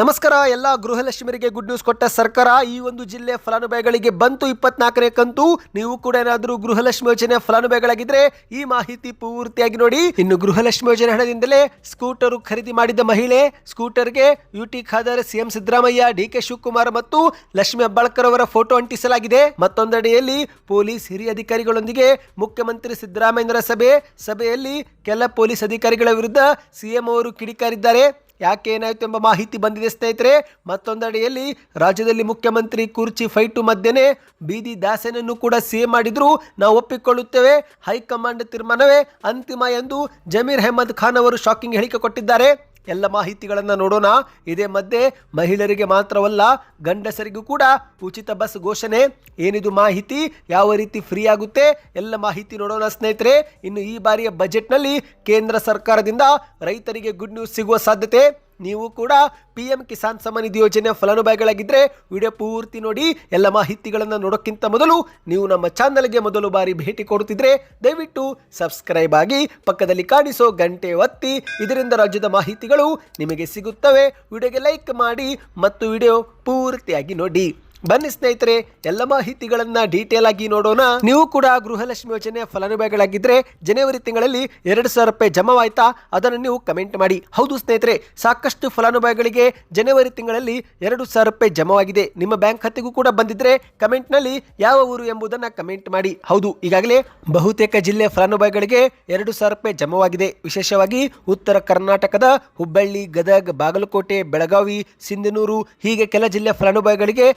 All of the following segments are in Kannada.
ನಮಸ್ಕಾರ, ಎಲ್ಲ ಗೃಹಲಕ್ಷ್ಮಿಯರಿಗೆ ಗುಡ್ ನ್ಯೂಸ್ ಕೊಟ್ಟ ಸರ್ಕಾರ ಈ ಒಂದು ಜಿಲ್ಲೆ ಫಲಾನುಭವಿಗಳಿಗೆ ಬಂತು ಇಪ್ಪತ್ನಾಲ್ಕನೇ ಕಂತು. ನೀವು ಕೂಡ ಏನಾದರೂ ಗೃಹಲಕ್ಷ್ಮಿ ಯೋಜನೆ ಫಲಾನುಭವಿಗಳಾಗಿದ್ರೆ ಈ ಮಾಹಿತಿ ಪೂರ್ತಿಯಾಗಿ ನೋಡಿ. ಇನ್ನು ಗೃಹಲಕ್ಷ್ಮಿ ಯೋಜನೆ ಹಣದಿಂದಲೇ ಸ್ಕೂಟರ್ ಖರೀದಿ ಮಾಡಿದ ಮಹಿಳೆ, ಸ್ಕೂಟರ್ಗೆ U T Khader, C M Siddaramaiah, D K Shivakumar ಮತ್ತು ಲಕ್ಷ್ಮಿ ಹೆಬ್ಬಾಳ್ಕರ್ ಅವರ ಫೋಟೋ ಅಂಟಿಸಲಾಗಿದೆ. ಮತ್ತೊಂದೆಡೆಯಲ್ಲಿ ಪೊಲೀಸ್ ಹಿರಿಯ ಅಧಿಕಾರಿಗಳೊಂದಿಗೆ ಮುಖ್ಯಮಂತ್ರಿ ಸಿದ್ದರಾಮಯ್ಯರ ಸಭೆ. ಸಭೆಯಲ್ಲಿ ಕೆಲ ಪೊಲೀಸ್ ಅಧಿಕಾರಿಗಳ ವಿರುದ್ಧ ಸಿಎಂ ಅವರು ಕಿಡಿಕಾರಿದ್ದಾರೆ. ಯಾಕೆ ಏನಾಯಿತು ಎಂಬ ಮಾಹಿತಿ ಬಂದಿದೆ ಸ್ನೇಹಿತರೆ? ಮತ್ತೊಂದೆಡೆಯಲ್ಲಿ ರಾಜ್ಯದಲ್ಲಿ ಮುಖ್ಯಮಂತ್ರಿ ಕುರ್ಚಿ ಫೈಟು ಮಧ್ಯೆನೇ ಬೀದಿ ದಾಸನನ್ನು ಕೂಡ ಸೇ ಮಾಡಿದ್ರು. ನಾವು ಒಪ್ಪಿಕೊಳ್ಳುತ್ತೇವೆ. ಹೈಕಮಾಂಡ್ ತೀರ್ಮಾನವೇ ಅಂತಿಮ ಎಂದು ಜಮೀರ್ ಅಹಮದ್ ಖಾನ್ ಅವರು ಶಾಕಿಂಗ್ ಹೇಳಿಕೆ ಕೊಟ್ಟಿದ್ದಾರೆ. ಎಲ್ಲ ಮಾಹಿತಿಗಳನ್ನು ನೋಡೋಣ. ಇದೇ ಮಧ್ಯೆ ಮಹಿಳೆಯರಿಗೆ ಮಾತ್ರವಲ್ಲ, ಗಂಡಸರಿಗೂ ಕೂಡ ಉಚಿತ ಬಸ್ ಘೋಷಣೆ. ಏನಿದು ಮಾಹಿತಿ? ಯಾವ ರೀತಿ ಫ್ರೀ ಆಗುತ್ತೆ? ಎಲ್ಲ ಮಾಹಿತಿ ನೋಡೋಣ ಸ್ನೇಹಿತರೆ. ಇನ್ನು ಈ ಬಾರಿಯ ಬಜೆಟ್ನಲ್ಲಿ ಕೇಂದ್ರ ಸರ್ಕಾರದಿಂದ ರೈತರಿಗೆ ಗುಡ್ ನ್ಯೂಸ್ ಸಿಗುವ ಸಾಧ್ಯತೆ. ನೀವು ಕೂಡ ಪಿ ಎಂ ಕಿಸಾನ್ ಸಮ್ಮಾನ್ ನಿಧಿ ಯೋಜನೆ ಫಲಾನುಭವಿಗಳಾಗಿದ್ದರೆ ವಿಡಿಯೋ ಪೂರ್ತಿ ನೋಡಿ, ಎಲ್ಲ ಮಾಹಿತಿಗಳನ್ನು ನೋಡೋಕ್ಕಿಂತ ಮೊದಲು ನೀವು ನಮ್ಮ ಚಾನಲ್ಗೆ ಮೊದಲು ಬಾರಿ ಭೇಟಿ ಕೊಡುತ್ತಿದ್ರೆ ದಯವಿಟ್ಟು ಸಬ್ಸ್ಕ್ರೈಬ್ ಆಗಿ ಪಕ್ಕದಲ್ಲಿ ಕಾಣಿಸೋ ಗಂಟೆ ಒತ್ತಿ. ಇದರಿಂದ ರಾಜ್ಯದ ಮಾಹಿತಿಗಳು ನಿಮಗೆ ಸಿಗುತ್ತವೆ. ವಿಡಿಯೋಗೆ ಲೈಕ್ ಮಾಡಿ ಮತ್ತು ವಿಡಿಯೋ ಪೂರ್ತಿಯಾಗಿ ನೋಡಿ. ಬನ್ನಿ ಸ್ನೇಹಿತರೆ, ಎಲ್ಲ ಮಾಹಿತಿಗಳನ್ನ ಡೀಟೇಲ್ ಆಗಿ ನೋಡೋಣ. ನೀವು ಕೂಡ ಗೃಹಲಕ್ಷ್ಮಿ ಯೋಜನೆ ಫಲಾನುಭವಿಗಳಾಗಿದ್ರೆ ಜನವರಿ ತಿಂಗಳಲ್ಲಿ ಎರಡು ಸಾವಿರ ರೂಪಾಯಿ ಜಮಾವಾಯ್ತಾ? ಅದನ್ನು ನೀವು ಕಮೆಂಟ್ ಮಾಡಿ. ಹೌದು ಸ್ನೇಹಿತರೆ, ಸಾಕಷ್ಟು ಫಲಾನುಭವಿಗಳಿಗೆ ಜನವರಿ ತಿಂಗಳಲ್ಲಿ ಎರಡು ಸಾವಿರ ರೂಪಾಯಿ ಜಮಾವಾಗಿದೆ. ನಿಮ್ಮ ಬ್ಯಾಂಕ್ ಖಾತೆಗೂ ಕೂಡ ಬಂದಿದ್ರೆ ಕಮೆಂಟ್ನಲ್ಲಿ ಯಾವ ಊರು ಎಂಬುದನ್ನು ಕಮೆಂಟ್ ಮಾಡಿ. ಹೌದು, ಈಗಾಗಲೇ ಬಹುತೇಕ ಜಿಲ್ಲೆ ಫಲಾನುಭವಿಗಳಿಗೆ ಎರಡು ಸಾವಿರ ರೂಪಾಯಿ ಜಮಾವಾಗಿದೆ. ವಿಶೇಷವಾಗಿ ಉತ್ತರ ಕರ್ನಾಟಕದ ಹುಬ್ಬಳ್ಳಿ, ಗದಗ್, ಬಾಗಲಕೋಟೆ, ಬೆಳಗಾವಿ, ಸಿಂಧನೂರು, ಹೀಗೆ ಕೆಲ ಜಿಲ್ಲೆ ಫಲಾನುಭವಿಗಳಿಗೆ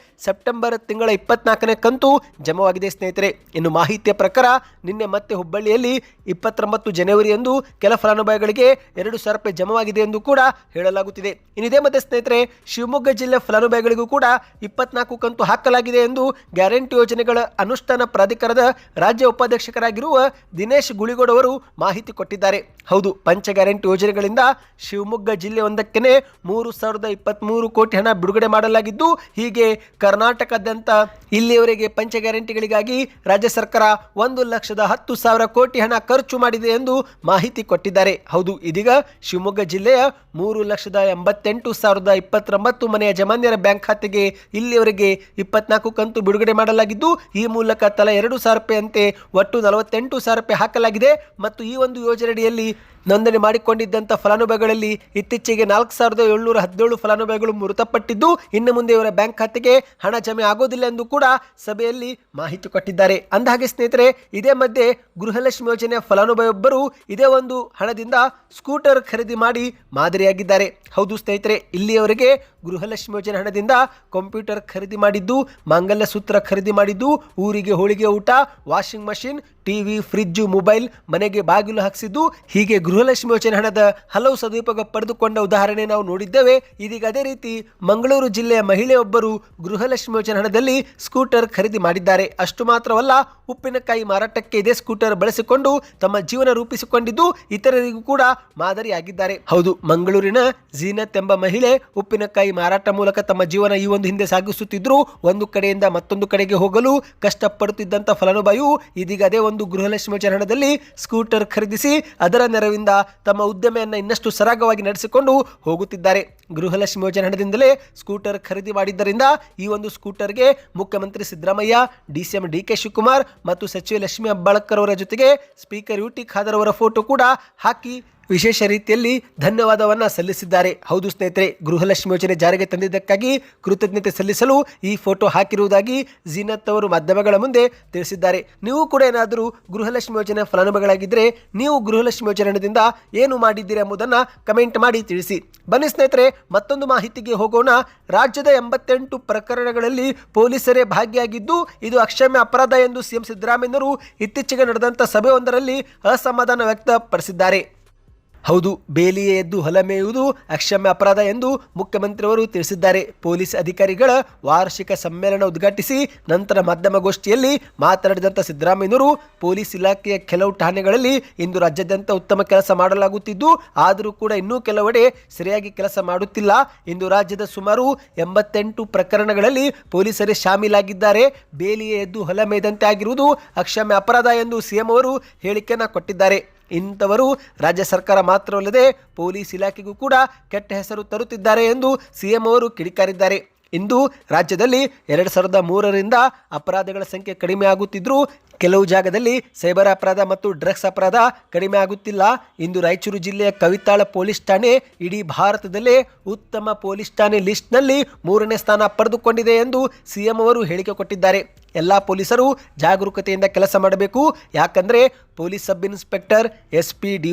ತಿಂಗಳ ಇಪ್ಪತ್ನಾಲ್ಕನೇ ಕಂತು ಜಮವಾಗಿದೆ, ಸ್ನೇಹಿತರೆ. ಇನ್ನು ಮಾಹಿತಿಯ ಪ್ರಕಾರ, ನಿನ್ನೆ ಮತ್ತೆ ಹುಬ್ಬಳ್ಳಿಯಲ್ಲಿ ಇಪ್ಪತ್ತೊಂಬತ್ತು ಜನವರಿಯಂದು ಕೆಲ ಫಲಾನುಭವಿಗಳಿಗೆ ಎರಡು ಸಾವಿರ ರೂಪಾಯಿ ಜಮವಾಗಿದೆ ಎಂದು ಕೂಡ ಹೇಳಲಾಗುತ್ತಿದೆ. ಇನ್ನಿದೇ ಮತ್ತೆ, ಸ್ನೇಹಿತರೆ, ಶಿವಮೊಗ್ಗ ಜಿಲ್ಲೆ ಫಲಾನುಭವಿಗಳಿಗೂ ಕೂಡ ಇಪ್ಪತ್ನಾಲ್ಕು ಕಂತು ಹಾಕಲಾಗಿದೆ ಎಂದು ಗ್ಯಾರಂಟಿ ಯೋಜನೆಗಳ ಅನುಷ್ಠಾನ ಪ್ರಾಧಿಕಾರದ ರಾಜ್ಯ ಉಪಾಧ್ಯಕ್ಷಕರಾಗಿರುವ ದಿನೇಶ್ ಗುಳಿಗೋಡ್ ಅವರು ಮಾಹಿತಿ ಕೊಟ್ಟಿದ್ದಾರೆ. ಹೌದು, ಪಂಚ ಗ್ಯಾರಂಟಿ ಯೋಜನೆಗಳಿಂದ ಶಿವಮೊಗ್ಗ ಜಿಲ್ಲೆ ಒಂದಕ್ಕೆ ಮೂರು ಸಾವಿರದ ಇಪ್ಪತ್ತ್ಮೂರು ಕೋಟಿ ಹಣ ಬಿಡುಗಡೆ ಮಾಡಲಾಗಿದ್ದು, ಹೀಗೆ ಕರ್ನಾಟಕದಾದ್ಯಂತ ಇಲ್ಲಿಯವರೆಗೆ ಪಂಚ ಗ್ಯಾರಂಟಿಗಳಿಗಾಗಿ ರಾಜ್ಯ ಸರ್ಕಾರ ಒಂದು ಲಕ್ಷದ ಹತ್ತು ಸಾವಿರ ಕೋಟಿ ಹಣ ಖರ್ಚು ಮಾಡಿದೆ ಎಂದು ಮಾಹಿತಿ ಕೊಟ್ಟಿದ್ದಾರೆ. ಹೌದು, ಇದೀಗ ಶಿವಮೊಗ್ಗ ಜಿಲ್ಲೆಯ ಮೂರು ಲಕ್ಷದ ಎಂಬತ್ತೆಂಟು ಸಾವಿರದ ಇಪ್ಪತ್ತೊಂಬತ್ತು ಮನೆಯ ಜಮಾನ್ಯರ ಬ್ಯಾಂಕ್ ಖಾತೆಗೆ ಇಲ್ಲಿಯವರೆಗೆ ಇಪ್ಪತ್ನಾಲ್ಕು ಕಂತು ಬಿಡುಗಡೆ ಮಾಡಲಾಗಿದ್ದು, ಈ ಮೂಲಕ ತಲಾ ಎರಡು ಸಾವಿರ ರೂಪಾಯಿಯಂತೆ ಒಟ್ಟು ನಲವತ್ತೆಂಟು ಸಾವಿರ ರೂಪಾಯಿ ಹಾಕಲಾಗಿದೆ. ಮತ್ತು ಈ ಒಂದು ಯೋಜನೆಯಡಿಯಲ್ಲಿ ನೋಂದಣಿ ಮಾಡಿಕೊಂಡಿದ್ದಂಥ ಫಲಾನುಭವಿಗಳಲ್ಲಿ ಇತ್ತೀಚೆಗೆ ನಾಲ್ಕು ಸಾವಿರದ ಏಳ್ನೂರ ಹದಿನೇಳು ಫಲಾನುಭವಿಗಳು ಮೃತಪಟ್ಟಿದ್ದು, ಇನ್ನು ಮುಂದೆ ಇವರ ಬ್ಯಾಂಕ್ ಖಾತೆಗೆ ಹಣ ಜಮೆ ಆಗೋದಿಲ್ಲ ಎಂದು ಕೂಡ ಸಭೆಯಲ್ಲಿ ಮಾಹಿತಿ ಕೊಟ್ಟಿದ್ದಾರೆ. ಅಂದಹಾಗೆ ಸ್ನೇಹಿತರೆ, ಇದೇ ಮಧ್ಯೆ ಗೃಹಲಕ್ಷ್ಮಿ ಯೋಜನೆಯ ಫಲಾನುಭವಿಯೊಬ್ಬರು ಇದೇ ಒಂದು ಹಣದಿಂದ ಸ್ಕೂಟರ್ ಖರೀದಿ ಮಾಡಿ ಮಾದರಿಯಾಗಿದ್ದಾರೆ. ಹೌದು ಸ್ನೇಹಿತರೆ, ಇಲ್ಲಿಯವರೆಗೆ ಗೃಹಲಕ್ಷ್ಮಿ ಯೋಜನೆ ಹಣದಿಂದ ಕಂಪ್ಯೂಟರ್ ಖರೀದಿ ಮಾಡಿದ್ದು, ಮಾಂಗಲ್ಯ ಸೂತ್ರ ಖರೀದಿ ಮಾಡಿದ್ದು, ಊರಿಗೆ ಹೋಳಿಗೆ ಊಟ, washing machine TV fridge mobile ಮನೆಗೆ ಬಾಗಿಲು ಹಾಕಿಸಿದ್ದು ಹೀಗೆ ಗೃಹಲಕ್ಷ್ಮಿ ಯೋಜನೆ ಹಣದ ಹಲವು ಸದುಪಯೋಗ ಪಡೆದುಕೊಂಡ ಉದಾಹರಣೆ ನಾವು ನೋಡಿದ್ದೇವೆ. ಇದೀಗ ಅದೇ ರೀತಿ ಮಂಗಳೂರು ಜಿಲ್ಲೆಯ ಮಹಿಳೆಯೊಬ್ಬರು ಗೃಹಲಕ್ಷ್ಮಿ ಯೋಜನೆ ಹಣದಲ್ಲಿ ಸ್ಕೂಟರ್ ಖರೀದಿ ಮಾಡಿದ್ದಾರೆ. ಅಷ್ಟು ಮಾತ್ರವಲ್ಲ, ಉಪ್ಪಿನಕಾಯಿ ಮಾರಾಟಕ್ಕೆ ಇದೇ ಸ್ಕೂಟರ್ ಬಳಸಿಕೊಂಡು ತಮ್ಮ ಜೀವನ ರೂಪಿಸಿಕೊಂಡಿದ್ದು ಇತರರಿಗೂ ಕೂಡ ಮಾದರಿಯಾಗಿದ್ದಾರೆ. ಹೌದು, ಮಂಗಳೂರಿನ ಜೀನತ್ ಎಂಬ ಮಹಿಳೆ ಉಪ್ಪಿನಕಾಯಿ ಮಾರಾಟ ಮೂಲಕ ತಮ್ಮ ಜೀವನ ಈ ಒಂದು ಹಿಂದೆ ಸಾಗಿಸುತ್ತಿದ್ರು ಒಂದು ಕಡೆಯಿಂದ ಮತ್ತೊಂದು ಕಡೆಗೆ ಹೋಗಲು ಕಷ್ಟಪಡುತ್ತಿದ್ದಂಥ ಫಲಾನುಭವಿಯು ಇದೀಗ ಅದೇ ಒಂದು ಗೃಹಲಕ್ಷ್ಮಿ ಚರಣದಲ್ಲಿ ಸ್ಕೂಟರ್ ಖರೀದಿಸಿ ಅದರ ನೆರವಿಂದ ತಮ್ಮ ಉದ್ಯಮೆಯನ್ನು ಇನ್ನಷ್ಟು ಸರಾಗವಾಗಿ ನಡೆಸಿಕೊಂಡು ಹೋಗುತ್ತಿದ್ದಾರೆ. ಗೃಹಲಕ್ಷ್ಮಿ ಯೋಜನೆ ಹಣದಿಂದಲೇ ಸ್ಕೂಟರ್ ಖರೀದಿ ಮಾಡಿದ್ದರಿಂದ ಈ ಒಂದು ಸ್ಕೂಟರ್ಗೆ ಮುಖ್ಯಮಂತ್ರಿ Siddaramaiah, D C M D K Shivakumar ಮತ್ತು ಸಚಿವೆ ಲಕ್ಷ್ಮಿ ಹೆಬ್ಬಾಳ್ಕರ್ ಅವರ ಜೊತೆಗೆ ಸ್ಪೀಕರ್ ಯು ಟಿ ಖಾದರ್ ಅವರ ಫೋಟೋ ಕೂಡ ಹಾಕಿ ವಿಶೇಷ ರೀತಿಯಲ್ಲಿ ಧನ್ಯವಾದವನ್ನ ಸಲ್ಲಿಸಿದ್ದಾರೆ. ಹೌದು ಸ್ನೇಹಿತರೆ, ಗೃಹಲಕ್ಷ್ಮಿ ಯೋಜನೆ ಜಾರಿಗೆ ತಂದಿದ್ದಕ್ಕಾಗಿ ಕೃತಜ್ಞತೆ ಸಲ್ಲಿಸಲು ಈ ಫೋಟೋ ಹಾಕಿರುವುದಾಗಿ ಜೀನತ್ ಅವರು ಮಾಧ್ಯಮಗಳ ಮುಂದೆ ತಿಳಿಸಿದ್ದಾರೆ. ನೀವು ಕೂಡ ಏನಾದರೂ ಗೃಹಲಕ್ಷ್ಮಿ ಯೋಜನೆ ಫಲಾನುಭವಿಗಳಾಗಿದ್ದರೆ ನೀವು ಗೃಹಲಕ್ಷ್ಮಿ ಯೋಜನೆಯಿಂದ ಏನು ಮಾಡಿದ್ದೀರಿ ಎಂಬುದನ್ನು ಕಮೆಂಟ್ ಮಾಡಿ ತಿಳಿಸಿ. ಬನ್ನಿ ಸ್ನೇಹಿತರೆ, ಮತ್ತೊಂದು ಮಾಹಿತಿಗೆ ಹೋಗೋಣ. ರಾಜ್ಯದ ಎಂಬತ್ತೆಂಟು ಪ್ರಕರಣಗಳಲ್ಲಿ ಪೊಲೀಸರೇ ಭಾಗಿಯಾಗಿದ್ದು ಇದು ಅಕ್ಷಮ್ಯ ಅಪರಾಧ ಎಂದು ಸಿಎಂ ಸಿದ್ದರಾಮಯ್ಯರು ಇತ್ತೀಚೆಗೆ ನಡೆದಂಥ ಸಭೆಯೊಂದರಲ್ಲಿ ಅಸಮಾಧಾನ ವ್ಯಕ್ತಪಡಿಸಿದ್ದಾರೆ. ಹೌದು, ಬೇಲಿಯೇ ಎದ್ದು ಹೊಲ ಮೇಯುವುದು ಅಕ್ಷಮ್ಯ ಅಪರಾಧ ಎಂದು ಮುಖ್ಯಮಂತ್ರಿಯವರು ತಿಳಿಸಿದ್ದಾರೆ. ಪೊಲೀಸ್ ಅಧಿಕಾರಿಗಳ ವಾರ್ಷಿಕ ಸಮ್ಮೇಳನ ಉದ್ಘಾಟಿಸಿ ನಂತರ ಮಾಧ್ಯಮಗೋಷ್ಠಿಯಲ್ಲಿ ಮಾತನಾಡಿದಂಥ ಸಿದ್ದರಾಮಯ್ಯನವರು, ಪೊಲೀಸ್ ಇಲಾಖೆಯ ಕೆಲವು ಠಾಣೆಗಳಲ್ಲಿ ಇಂದು ರಾಜ್ಯಾದ್ಯಂತ ಉತ್ತಮ ಕೆಲಸ ಮಾಡಲಾಗುತ್ತಿದ್ದು, ಆದರೂ ಕೂಡ ಇನ್ನೂ ಕೆಲವೆಡೆ ಸರಿಯಾಗಿ ಕೆಲಸ ಮಾಡುತ್ತಿಲ್ಲ. ಇಂದು ರಾಜ್ಯದ ಸುಮಾರು ಎಂಬತ್ತೆಂಟು ಪ್ರಕರಣಗಳಲ್ಲಿ ಪೊಲೀಸರೇ ಶಾಮೀಲಾಗಿದ್ದಾರೆ. ಬೇಲಿಯೇ ಎದ್ದು ಹೊಲ ಮೇಯ್ದಂತೆ ಆಗಿರುವುದು ಅಕ್ಷಮ್ಯ ಅಪರಾಧ ಎಂದು ಸಿಎಂ ಅವರು ಹೇಳಿಕೆಯನ್ನು ಕೊಟ್ಟಿದ್ದಾರೆ. ಇಂಥವರು ರಾಜ್ಯ ಸರ್ಕಾರ ಮಾತ್ರವಲ್ಲದೆ ಪೊಲೀಸ್ ಇಲಾಖೆಗೂ ಕೂಡ ಕೆಟ್ಟ ಹೆಸರು ತರುತ್ತಿದ್ದಾರೆ ಎಂದು ಸಿಎಂ ಅವರು ಕಿಡಿಕಾರಿದ್ದಾರೆ. ಇಂದು ರಾಜ್ಯದಲ್ಲಿ ಎರಡು ಸಾವಿರದ ಮೂರರಿಂದ ಅಪರಾಧಗಳ ಸಂಖ್ಯೆ ಕಡಿಮೆ ಆಗುತ್ತಿದ್ದರೂ ಕೆಲವು ಜಾಗದಲ್ಲಿ ಸೈಬರ್ ಅಪರಾಧ ಮತ್ತು ಡ್ರಗ್ಸ್ ಅಪರಾಧ ಕಡಿಮೆ ಆಗುತ್ತಿಲ್ಲ. ಇಂದು ರಾಯಚೂರು ಜಿಲ್ಲೆಯ ಕವಿತಾಳ ಪೊಲೀಸ್ ಠಾಣೆ ಇಡೀ ಭಾರತದಲ್ಲೇ ಉತ್ತಮ ಪೊಲೀಸ್ ಠಾಣೆ ಲಿಸ್ಟ್ನಲ್ಲಿ ಮೂರನೇ ಸ್ಥಾನ ಪಡೆದುಕೊಂಡಿದೆ ಎಂದು ಸಿಎಂ ಅವರು ಹೇಳಿಕೆ ಕೊಟ್ಟಿದ್ದಾರೆ. ಎಲ್ಲ ಪೊಲೀಸರು ಜಾಗರೂಕತೆಯಿಂದ ಕೆಲಸ ಮಾಡಬೇಕು. ಯಾಕಂದರೆ police sub inspector S P D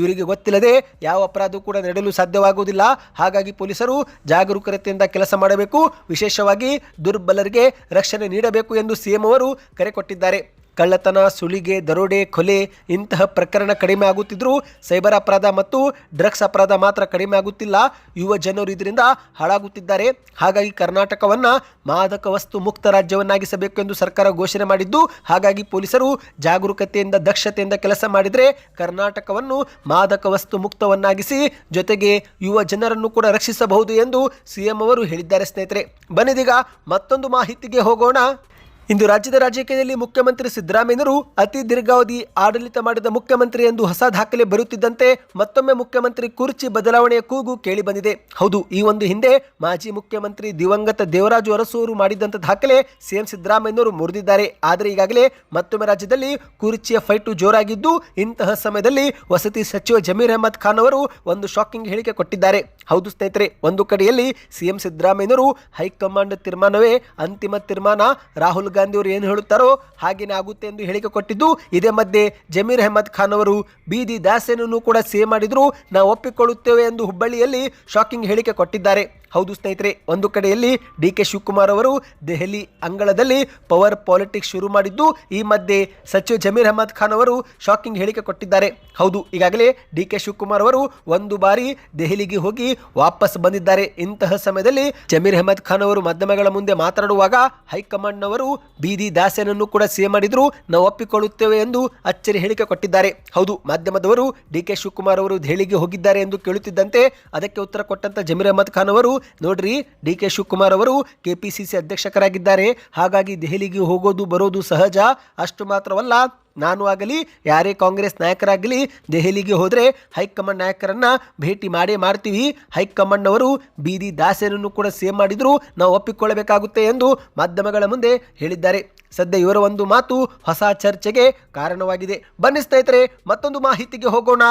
ಇವರಿಗೆ ಗೊತ್ತಿಲ್ಲದೆ ಯಾವ ಅಪರಾಧವೂ ಕೂಡ ನಡೆಯಲು ಸಾಧ್ಯವಾಗುವುದಿಲ್ಲ. ಹಾಗಾಗಿ ಪೊಲೀಸರು ಜಾಗರೂಕತೆಯಿಂದ ಕೆಲಸ ಮಾಡಬೇಕು. ವಿಶೇಷವಾಗಿ ದುರ್ಬಲರಿಗೆ ರಕ್ಷಣೆ ನೀಡಬೇಕು ಎಂದು ಸಿಎಂ ಅವರು ಕರೆ ಕೊಟ್ಟಿದ್ದಾರೆ. ಕಳ್ಳತನ ಸುಳಿಗೆ ದರೋಡೆ, ಕೊಲೆ ಇಂತಹ ಪ್ರಕರಣ ಕಡಿಮೆ ಆಗುತ್ತಿದ್ದರೂ ಸೈಬರ್ ಅಪರಾಧ ಮತ್ತು ಡ್ರಗ್ಸ್ ಅಪರಾಧ ಮಾತ್ರ ಕಡಿಮೆ ಆಗುತ್ತಿಲ್ಲ. ಯುವ ಜನರು ಇದರಿಂದ ಹಾಳಾಗುತ್ತಿದ್ದಾರೆ. ಹಾಗಾಗಿ ಕರ್ನಾಟಕವನ್ನು ಮಾದಕ ವಸ್ತು ಮುಕ್ತ ರಾಜ್ಯವನ್ನಾಗಿಸಬೇಕು ಎಂದು ಸರ್ಕಾರ ಘೋಷಣೆ ಮಾಡಿದ್ದು, ಹಾಗಾಗಿ ಪೊಲೀಸರು ಜಾಗರೂಕತೆಯಿಂದ, ದಕ್ಷತೆಯಿಂದ ಕೆಲಸ ಮಾಡಿದರೆ ಕರ್ನಾಟಕವನ್ನು ಮಾದಕ ವಸ್ತು ಮುಕ್ತವನ್ನಾಗಿಸಿ ಜೊತೆಗೆ ಯುವ ಜನರನ್ನು ಕೂಡ ರಕ್ಷಿಸಬಹುದು ಎಂದು ಸಿಎಂ ಅವರು ಹೇಳಿದ್ದಾರೆ ಸ್ನೇಹಿತರೆ. ಬನ್ನಿದೀಗ ಮತ್ತೊಂದು ಮಾಹಿತಿಗೆ ಹೋಗೋಣ. ಇಂದು ರಾಜ್ಯದ ರಾಜಕೀಯದಲ್ಲಿ ಮುಖ್ಯಮಂತ್ರಿ ಸಿದ್ದರಾಮಯ್ಯನವರು ಅತಿ ದೀರ್ಘಾವಧಿ ಆಡಳಿತ ಮಾಡಿದ ಮುಖ್ಯಮಂತ್ರಿ ಎಂದು ಹೊಸ ದಾಖಲೆ ಬರುತ್ತಿದ್ದಂತೆ ಮತ್ತೊಮ್ಮೆ ಮುಖ್ಯಮಂತ್ರಿ ಕುರ್ಚಿ ಬದಲಾವಣೆಯ ಕೂಗು ಕೇಳಿಬಂದಿದೆ ಹೌದು, ಈ ಒಂದು ಹಿಂದೆ ಮಾಜಿ ಮುಖ್ಯಮಂತ್ರಿ ದಿವಂಗತ ದೇವರಾಜು ಅರಸು ಅವರು ದಾಖಲೆ ಸಿಎಂ ಸಿದ್ದರಾಮಯ್ಯನವರು ಮುರಿದಿದ್ದಾರೆ. ಆದರೆ ಈಗಾಗಲೇ ಮತ್ತೊಮ್ಮೆ ರಾಜ್ಯದಲ್ಲಿ ಕುರ್ಚಿಯ ಫೈಟು ಜೋರಾಗಿದ್ದು ಇಂತಹ ಸಮಯದಲ್ಲಿ ವಸತಿ ಸಚಿವ ಜಮೀರ್ ಅಹಮದ್ ಖಾನ್ ಅವರು ಒಂದು ಶಾಕಿಂಗ್ ಹೇಳಿಕೆ ಕೊಟ್ಟಿದ್ದಾರೆ. ಹೌದು ಸ್ನೇಹಿತರೆ, ಒಂದು ಕಡೆಯಲ್ಲಿ ಸಿಎಂ ಸಿದ್ದರಾಮಯ್ಯನವರು ಹೈಕಮಾಂಡ್ ತೀರ್ಮಾನವೇ ಅಂತಿಮ ತೀರ್ಮಾನ. ರಾಹುಲ್ ಗಾಂಧಿ ಅವರು ಏನು ಹೇಳುತ್ತಾರೋ ಹಾಗೇನೇ ಆಗುತ್ತೆ ಎಂದು ಹೇಳಿಕೆ ಕೊಟ್ಟಿದ್ದು. ಇದೇ ಮಧ್ಯೆ ಜಮೀರ್ ಅಹಮದ್ ಖಾನ್ ಅವರು ಬೀದಿ ದಾಸೇನನ್ನು ಕೂಡ ಸೇ ಮಾಡಿದ್ರು. ನಾವು ಒಪ್ಪಿಕೊಳ್ಳುತ್ತೇವೆ ಎಂದು ಹುಬ್ಬಳ್ಳಿಯಲ್ಲಿ ಶಾಕಿಂಗ್ ಹೇಳಿಕೆ ಕೊಟ್ಟಿದ್ದಾರೆ. ಹೌದು ಸ್ನೇಹಿತರೆ, ಒಂದು ಕಡೆಯಲ್ಲಿ ಡಿ ಕೆ ಶಿವಕುಮಾರ್ ಅವರು ದೆಹಲಿ ಅಂಗಳದಲ್ಲಿ ಪವರ್ ಪಾಲಿಟಿಕ್ಸ್ ಶುರು ಮಾಡಿದ್ದು, ಈ ಮಧ್ಯೆ ಸಚಿವ ಜಮೀರ್ ಅಹಮದ್ ಖಾನ್ ಅವರು ಶಾಕಿಂಗ್ ಹೇಳಿಕೆ ಕೊಟ್ಟಿದ್ದಾರೆ. ಹೌದು, ಈಗಾಗಲೇ ಡಿ ಕೆ ಶಿವಕುಮಾರ್ ಅವರು ಒಂದು ಬಾರಿ ದೆಹಲಿಗೆ ಹೋಗಿ ವಾಪಸ್ ಬಂದಿದ್ದಾರೆ. ಇಂತಹ ಸಮಯದಲ್ಲಿ ಜಮೀರ್ ಅಹಮದ್ ಖಾನ್ ಅವರು ಮಾಧ್ಯಮಗಳ ಮುಂದೆ ಮಾತನಾಡುವಾಗ ಹೈಕಮಾಂಡ್ನವರು ಬೀದಿ ದಾಸೆನನ್ನು ಕೂಡ ಸೇ ಮಾಡಿದ್ರು, ನಾವು ಒಪ್ಪಿಕೊಳ್ಳುತ್ತೇವೆ ಎಂದು ಅಚ್ಚರಿ ಹೇಳಿಕೆ ಕೊಟ್ಟಿದ್ದಾರೆ. ಹೌದು, ಮಾಧ್ಯಮದವರು ಡಿ ಕೆ ಶಿವಕುಮಾರ್ ಅವರು ದೆಹಲಿಗೆ ಹೋಗಿದ್ದಾರೆ ಎಂದು ಕೇಳುತ್ತಿದ್ದಂತೆ ಅದಕ್ಕೆ ಉತ್ತರ ಕೊಟ್ಟಂತ ಜಮೀರ್ ಅಹಮದ್ ಖಾನ್ ಅವರು ನೋಡ್ರಿ, ಡಿ ಕೆ ಶಿವಕುಮಾರ್ ಅವರು ಕೆಪಿಸಿಸಿ ಅಧ್ಯಕ್ಷಕರಾಗಿದ್ದಾರೆ. ಹಾಗಾಗಿ ದೆಹಲಿಗೆ ಹೋಗೋದು, ಬರೋದು ಸಹಜ. ಅಷ್ಟು ಮಾತ್ರವಲ್ಲ, ನಾನು ಆಗಲಿ, ಯಾರೇ ಕಾಂಗ್ರೆಸ್ ನಾಯಕರಾಗಲಿ, ದೆಹಲಿಗೆ ಹೋದರೆ ಹೈಕಮಾಂಡ್ ನಾಯಕರನ್ನ ಭೇಟಿ ಮಾಡೇ ಮಾಡ್ತೀವಿ. ಹೈಕಮಾಂಡ್ ಅವರು ಬೀದಿ ದಾಸೆನನ್ನು ಕೂಡ ಸೇವ್ ಮಾಡಿದ್ರು. ನಾವು ಒಪ್ಪಿಕೊಳ್ಳಬೇಕಾಗುತ್ತೆ ಎಂದು ಮಾಧ್ಯಮಗಳ ಮುಂದೆ ಹೇಳಿದ್ದಾರೆ. ಸದ್ಯ ಇವರ ಒಂದು ಮಾತು ಹೊಸ ಚರ್ಚೆಗೆ ಕಾರಣವಾಗಿದೆ. ಬನ್ನಿ ಸ್ನೇಹಿತರೆ, ಮತ್ತೊಂದು ಮಾಹಿತಿಗೆ ಹೋಗೋಣ.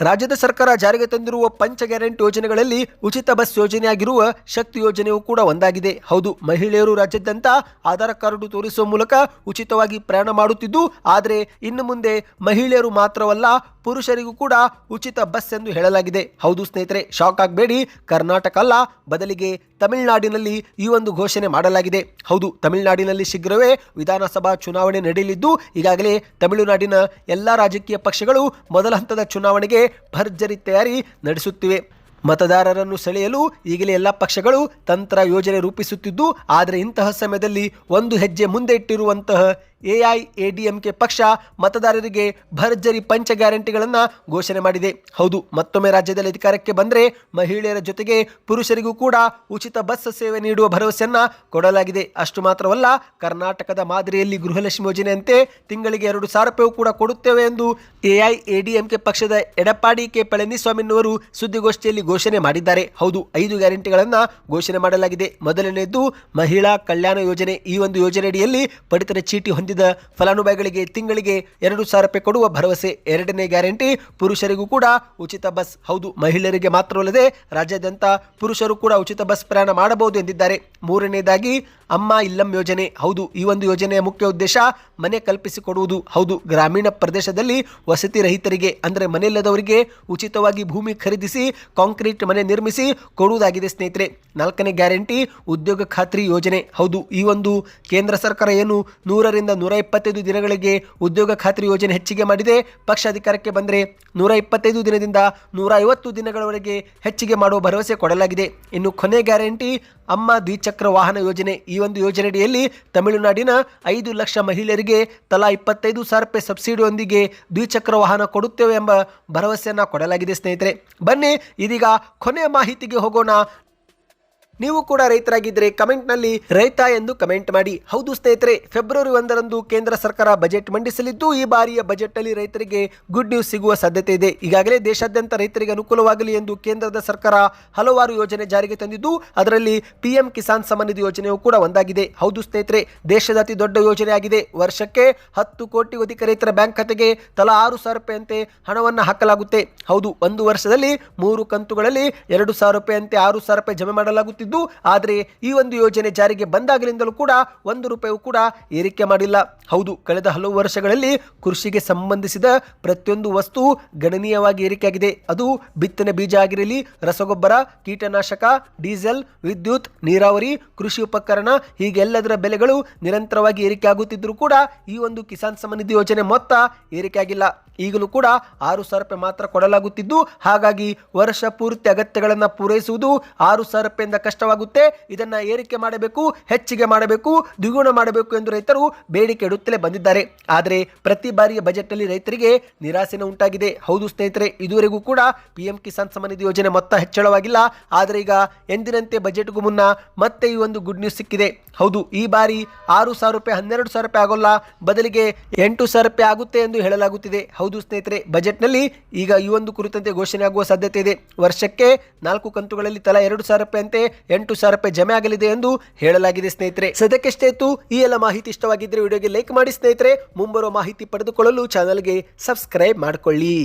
ರಾಜ್ಯದ ಸರ್ಕಾರ ಜಾರಿಗೆ ತಂದಿರುವ ಪಂಚ ಗ್ಯಾರಂಟಿ ಯೋಜನೆಗಳಲ್ಲಿ ಉಚಿತ ಬಸ್ ಯೋಜನೆಯಾಗಿರುವ ಶಕ್ತಿ ಯೋಜನೆಯೂ ಕೂಡ ಒಂದಾಗಿದೆ. ಹೌದು, ಮಹಿಳೆಯರು ರಾಜ್ಯಾದ್ಯಂತ ಆಧಾರ್ ಕಾರ್ಡು ತೋರಿಸುವ ಮೂಲಕ ಉಚಿತವಾಗಿ ಪ್ರಯಾಣ ಮಾಡುತ್ತಿದ್ದು, ಆದರೆ ಇನ್ನು ಮುಂದೆ ಮಹಿಳೆಯರು ಮಾತ್ರವಲ್ಲ ಪುರುಷರಿಗೂ ಕೂಡ ಉಚಿತ ಬಸ್ ಎಂದು ಹೇಳಲಾಗಿದೆ. ಹೌದು ಸ್ನೇಹಿತರೆ ಶಾಕ್ ಆಗಬೇಡಿ. ಕರ್ನಾಟಕ ಅಲ್ಲ, ಬದಲಿಗೆ ತಮಿಳುನಾಡಿನಲ್ಲಿ ಈ ಒಂದು ಘೋಷಣೆ ಮಾಡಲಾಗಿದೆ. ಹೌದು, ತಮಿಳುನಾಡಿನಲ್ಲಿ ಶೀಘ್ರವೇ ವಿಧಾನಸಭಾ ಚುನಾವಣೆ ನಡೆಯಲಿದ್ದು, ಈಗಾಗಲೇ ತಮಿಳುನಾಡಿನ ಎಲ್ಲ ರಾಜಕೀಯ ಪಕ್ಷಗಳು ಮೊದಲ ಹಂತದ ಚುನಾವಣೆಗೆ ಭರ್ಜರಿ ತಯಾರಿ ನಡೆಸುತ್ತಿವೆ. ಮತದಾರರನ್ನು ಸೆಳೆಯಲು ಈಗಲೇ ಎಲ್ಲ ಪಕ್ಷಗಳು ತಂತ್ರ ಯೋಜನೆ ರೂಪಿಸುತ್ತಿದ್ದು, ಆದರೆ ಇಂತಹ ಸಮಯದಲ್ಲಿ ಒಂದು ಹೆಜ್ಜೆ ಮುಂದೆ ಇಟ್ಟಿರುವಂತಹ ಎಐ, ಎಡಿಎಂಕೆ ಪಕ್ಷ ಮತದಾರರಿಗೆ ಭರ್ಜರಿ ಪಂಚ ಗ್ಯಾರಂಟಿಗಳನ್ನು ಘೋಷಣೆ ಮಾಡಿದೆ. ಹೌದು, ಮತ್ತೊಮ್ಮೆ ರಾಜ್ಯದಲ್ಲಿ ಅಧಿಕಾರಕ್ಕೆ ಬಂದರೆ ಮಹಿಳೆಯರ ಜೊತೆಗೆ ಪುರುಷರಿಗೂ ಕೂಡ ಉಚಿತ ಬಸ್ ಸೇವೆ ನೀಡುವ ಭರವಸೆಯನ್ನ ಕೊಡಲಾಗಿದೆ. ಅಷ್ಟು ಮಾತ್ರವಲ್ಲ, ಕರ್ನಾಟಕದ ಮಾದರಿಯಲ್ಲಿ ಗೃಹಲಕ್ಷ್ಮಿ ಯೋಜನೆಯಂತೆ ತಿಂಗಳಿಗೆ ಎರಡು ಸಾವಿರ ರೂಪಾಯಿ ಕೂಡ ಕೊಡುತ್ತೇವೆ ಎಂದು ಎಐಎಡಿಎಂಕೆ ಪಕ್ಷದ ಎಡಪ್ಪಾಡಿ ಕೆ. ಪಳನಿಸ್ವಾಮಿನವರು ಸುದ್ದಿಗೋಷ್ಠಿಯಲ್ಲಿ ಘೋಷಣೆ ಮಾಡಿದ್ದಾರೆ. ಹೌದು, ಐದು ಗ್ಯಾರಂಟಿಗಳನ್ನು ಘೋಷಣೆ ಮಾಡಲಾಗಿದೆ. ಮೊದಲನೆಯದು ಮಹಿಳಾ ಕಲ್ಯಾಣ ಯೋಜನೆ. ಈ ಒಂದು ಯೋಜನೆಯಡಿಯಲ್ಲಿ ಪಡಿತರ ಚೀಟಿ ಹೊಂದಿದ ಫಲಾನುಭವಿಗಳಿಗೆ ತಿಂಗಳಿಗೆ ಎರಡು ಸಾವಿರ ರೂಪಾಯಿ ಕೊಡುವ ಭರವಸೆ ಎರಡನೇ ಗ್ಯಾರಂಟಿ. ಪುರುಷರಿಗೂ ಕೂಡ ಉಚಿತ ಬಸ್. ಹೌದು, ಮಹಿಳೆಯರಿಗೆ ಮಾತ್ರವಲ್ಲದೆ ರಾಜ್ಯಾದ್ಯಂತ ಪುರುಷರು ಕೂಡ ಉಚಿತ ಬಸ್ ಪ್ರಯಾಣ ಮಾಡಬಹುದು ಎಂದಿದ್ದಾರೆ. ಮೂರನೇದಾಗಿ, ಅಮ್ಮ ಇಲ್ಲಂ ಯೋಜನೆ. ಹೌದು, ಈ ಒಂದು ಯೋಜನೆಯ ಮುಖ್ಯ ಉದ್ದೇಶ ಮನೆ ಕಲ್ಪಿಸಿಕೊಡುವುದು. ಹೌದು, ಗ್ರಾಮೀಣ ಪ್ರದೇಶದಲ್ಲಿ ವಸತಿ ರಹಿತರಿಗೆ, ಅಂದರೆ ಮನೆಯಿಲ್ಲದವರಿಗೆ ಉಚಿತವಾಗಿ ಭೂಮಿ ಖರೀದಿಸಿ, ಕಾಂಕ್ರೀಟ್ ಮನೆ ನಿರ್ಮಿಸಿ ಕೊಡುವುದಾಗಿದೆ ಸ್ನೇಹಿತರೆ. ನಾಲ್ಕನೇ ಗ್ಯಾರಂಟಿ, ಉದ್ಯೋಗ ಖಾತ್ರಿ ಯೋಜನೆ. ಹೌದು, ಈ ಒಂದು ಕೇಂದ್ರ ಸರ್ಕಾರ ಏನು ನೂರರಿಂದ ನೂರ ಇಪ್ಪತ್ತೈದು ದಿನಗಳಿಗೆ ಉದ್ಯೋಗ ಖಾತ್ರಿ ಯೋಜನೆ ಹೆಚ್ಚಿಗೆ ಮಾಡಿದೆ. ಪಕ್ಷ ಅಧಿಕಾರಕ್ಕೆ ಬಂದರೆ ನೂರ ಇಪ್ಪತ್ತೈದು ದಿನದಿಂದ ನೂರ ಐವತ್ತು ದಿನಗಳವರೆಗೆ ಹೆಚ್ಚಿಗೆ ಮಾಡುವ ಭರವಸೆ ಕೊಡಲಾಗಿದೆ. ಇನ್ನು ಕೊನೆ ಗ್ಯಾರಂಟಿ, ಅಮ್ಮ ದ್ವಿಚಕ್ರ ವಾಹನ ಯೋಜನೆ. ಈ ಒಂದು ಯೋಜನೆಯಡಿಯಲ್ಲಿ ತಮಿಳುನಾಡಿನ ಐದು ಲಕ್ಷ ಮಹಿಳೆಯರಿಗೆ ತಲಾ ಇಪ್ಪತ್ತೈದು ಸಾವಿರ ರೂಪಾಯಿ ಸಬ್ಸಿಡಿಯೊಂದಿಗೆ ದ್ವಿಚಕ್ರ ವಾಹನ ಕೊಡುತ್ತೇವೆ ಎಂಬ ಭರವಸೆಯನ್ನು ಕೊಡಲಾಗಿದೆ ಸ್ನೇಹಿತರೆ. ಬನ್ನಿ ಇದೀಗ ಕೊನೆಯ ಮಾಹಿತಿಗೆ ಹೋಗೋಣ. ನೀವು ಕೂಡ ರೈತರಾಗಿದ್ದರೆ ಕಮೆಂಟ್ನಲ್ಲಿ ರೈತ ಎಂದು ಕಮೆಂಟ್ ಮಾಡಿ. ಹೌದು ಸ್ನೇಹಿತರೆ, ಫೆಬ್ರವರಿ ಒಂದರಂದು ಕೇಂದ್ರ ಸರ್ಕಾರ ಬಜೆಟ್ ಮಂಡಿಸಲಿದ್ದು, ಈ ಬಾರಿಯ ಬಜೆಟ್ನಲ್ಲಿ ರೈತರಿಗೆ ಗುಡ್ ನ್ಯೂಸ್ ಸಿಗುವ ಸಾಧ್ಯತೆ ಇದೆ. ಈಗಾಗಲೇ ದೇಶಾದ್ಯಂತ ರೈತರಿಗೆ ಅನುಕೂಲವಾಗಲಿ ಎಂದು ಕೇಂದ್ರದ ಸರ್ಕಾರ ಹಲವಾರು ಯೋಜನೆ ಜಾರಿಗೆ ತಂದಿದ್ದು, ಅದರಲ್ಲಿ ಪಿಎಂ ಕಿಸಾನ್ ನಿಧಿ ಯೋಜನೆಯು ಕೂಡ ಒಂದಾಗಿದೆ. ಹೌದು ಸ್ನೇಹಿತರೆ ದೇಶದ ಅತಿ ದೊಡ್ಡ ಯೋಜನೆ ಆಗಿದೆ. ವರ್ಷಕ್ಕೆ ಹತ್ತು ಕೋಟಿ ಅಧಿಕ ರೈತರ ಬ್ಯಾಂಕ್ ಖಾತೆಗೆ ತಲಾ ಆರು ಸಾವಿರ ರೂಪಾಯಿಯಂತೆ ಹಣವನ್ನು ಹಾಕಲಾಗುತ್ತೆ. ಹೌದು, ಒಂದು ವರ್ಷದಲ್ಲಿ ಮೂರು ಕಂತುಗಳಲ್ಲಿ ಎರಡು ಸಾವಿರ ರೂಪಾಯಿಯಂತೆ ಆರು ಸಾವಿರ ರೂಪಾಯಿ ಜಮೆ ಮಾಡಲಾಗುತ್ತಿದ್ದು ಆದರೆ ಈ ಒಂದು ಯೋಜನೆ ಜಾರಿಗೆ ಬಂದಾಗಲಿಂದಲೂ ಕೂಡ ಒಂದು ರೂಪಾಯಿಯೂ ಕೂಡ ಏರಿಕೆ ಮಾಡಿಲ್ಲ. ಹೌದು, ಕಳೆದ ಹಲವು ವರ್ಷಗಳಲ್ಲಿ ಕೃಷಿಗೆ ಸಂಬಂಧಿಸಿದ ಪ್ರತಿಯೊಂದು ವಸ್ತು ಗಣನೀಯವಾಗಿ ಏರಿಕೆಯಾಗಿದೆ. ಅದು ಬಿತ್ತನೆ ಬೀಜ ಆಗಿರಲಿ, ರಸಗೊಬ್ಬರ, ಕೀಟನಾಶಕ, ಡೀಸೆಲ್, ವಿದ್ಯುತ್, ನೀರಾವರಿ, ಕೃಷಿ ಉಪಕರಣ, ಹೀಗೆಲ್ಲದರ ಬೆಲೆಗಳು ನಿರಂತರವಾಗಿ ಏರಿಕೆ ಆಗುತ್ತಿದ್ದರೂ ಕೂಡ ಈ ಒಂದು ಕಿಸಾನ್ ಸಮ್ಮಾನ್ ಯೋಜನೆ ಮೊತ್ತ ಏರಿಕೆಯಾಗಿಲ್ಲ. ಈಗಲೂ ಕೂಡ ಆರು ಸಾವಿರ ರೂಪಾಯಿ ಮಾತ್ರ ಕೊಡಲಾಗುತ್ತಿದ್ದು, ಹಾಗಾಗಿ ವರ್ಷ ಪೂರ್ತಿ ಅಗತ್ಯಗಳನ್ನು ಪೂರೈಸುವುದು ಆರು ಸಾವಿರ ರೂಪಾಯಿಂದ ಕಷ್ಟವಾಗುತ್ತೆ. ಇದನ್ನು ಏರಿಕೆ ಮಾಡಬೇಕು, ಹೆಚ್ಚಿಗೆ ಮಾಡಬೇಕು, ದ್ವಿಗುಣ ಮಾಡಬೇಕು ಎಂದು ರೈತರು ಬೇಡಿಕೆ ಇಡುತ್ತಲೇ ಬಂದಿದ್ದಾರೆ. ಆದರೆ ಪ್ರತಿ ಬಾರಿಯ ಬಜೆಟ್ನಲ್ಲಿ ರೈತರಿಗೆ ನಿರಾಸೆನ ಉಂಟಾಗಿದೆ. ಹೌದು ಸ್ನೇಹಿತರೆ, ಇದುವರೆಗೂ ಕೂಡ ಪಿಎಂ ಕಿಸಾನ್ ಸಮ್ಮಾನ್ ಯೋಜನೆ ಮೊತ್ತ ಹೆಚ್ಚಳವಾಗಿಲ್ಲ. ಆದರೆ ಈಗ ಎಂದಿನಂತೆ ಬಜೆಟ್ಗೂ ಮುನ್ನ ಮತ್ತೆ ಈ ಒಂದು ಗುಡ್ ನ್ಯೂಸ್ ಸಿಕ್ಕಿದೆ. ಹೌದು, ಈ ಬಾರಿ ಆರು ಸಾವಿರ ರೂಪಾಯಿ, ಹನ್ನೆರಡು ಸಾವಿರ ರೂಪಾಯಿ ಆಗೋಲ್ಲ. ಬದಲಿಗೆ ಎಂಟು ಸಾವಿರ ರೂಪಾಯಿ ಆಗುತ್ತೆ ಎಂದು ಹೇಳಲಾಗುತ್ತಿದೆ. ಹೌದು ಸ್ನೇಹಿತರೆ, ಬಜೆಟ್ನಲ್ಲಿ ಈಗ ಈ ಒಂದು ಕುರಿತಂತೆ ಘೋಷಣೆ ಆಗುವ ಸಾಧ್ಯತೆ ಇದೆ. ವರ್ಷಕ್ಕೆ ನಾಲ್ಕು ಕಂತುಗಳಲ್ಲಿ ತಲಾ ಎರಡು ಸಾವಿರ ರೂಪಾಯಿ ಅಂತೆ ಎಂಟು ಸಾವಿರ ರೂಪಾಯಿ ಜಮೆ ಆಗಲಿದೆ ಎಂದು ಹೇಳಲಾಗಿದೆ ಸ್ನೇಹಿತರೆ. ಸದ್ಯಕ್ಕೆ ಇತ್ತು, ಈ ಎಲ್ಲ ಮಾಹಿತಿ ಇಷ್ಟವಾಗಿದ್ದರೆ ವಿಡಿಯೋಗೆ ಲೈಕ್ ಮಾಡಿ ಸ್ನೇಹಿತರೆ. ಮುಂಬರುವ ಮಾಹಿತಿ ಪಡೆದುಕೊಳ್ಳಲು ಚಾನಲ್ಗೆ ಸಬ್ಸ್ಕ್ರೈಬ್ ಮಾಡಿಕೊಳ್ಳಿ.